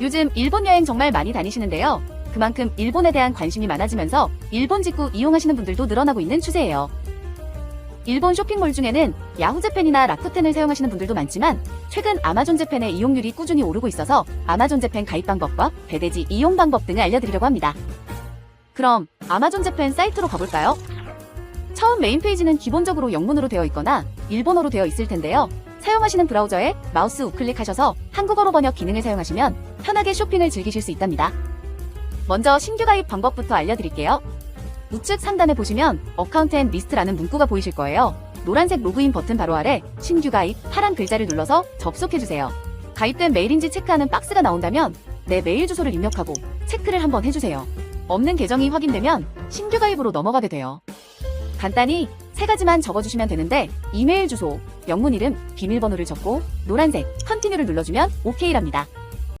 요즘 일본 여행 정말 많이 다니시는데요. 그만큼 일본에 대한 관심이 많아지면서 일본 직구 이용하시는 분들도 늘어나고 있는 추세예요. 일본 쇼핑몰 중에는 야후재팬이나 라쿠텐을 사용하시는 분들도 많지만 최근 아마존 재팬의 이용률이 꾸준히 오르고 있어서 아마존 재팬 가입 방법과 배대지 이용 방법 등을 알려드리려고 합니다. 그럼 아마존 재팬 사이트로 가볼까요? 처음 메인 페이지는 기본적으로 영문으로 되어 있거나 일본어로 되어 있을 텐데요. 사용하시는 브라우저에 마우스 우클릭하셔서 한국어로 번역 기능을 사용하시면 편하게 쇼핑을 즐기실 수 있답니다. 먼저 신규 가입 방법부터 알려드릴게요. 우측 상단에 보시면 어카운트 앤 리스트라는 문구가 보이실 거예요. 노란색 로그인 버튼 바로 아래 신규 가입 파란 글자를 눌러서 접속해주세요. 가입된 메일인지 체크하는 박스가 나온다면 내 메일 주소를 입력하고 체크를 한번 해주세요. 없는 계정이 확인되면 신규 가입으로 넘어가게 돼요. 간단히 세 가지만 적어주시면 되는데 이메일 주소, 영문 이름, 비밀번호를 적고 노란색 컨티뉴를 눌러주면 OK랍니다.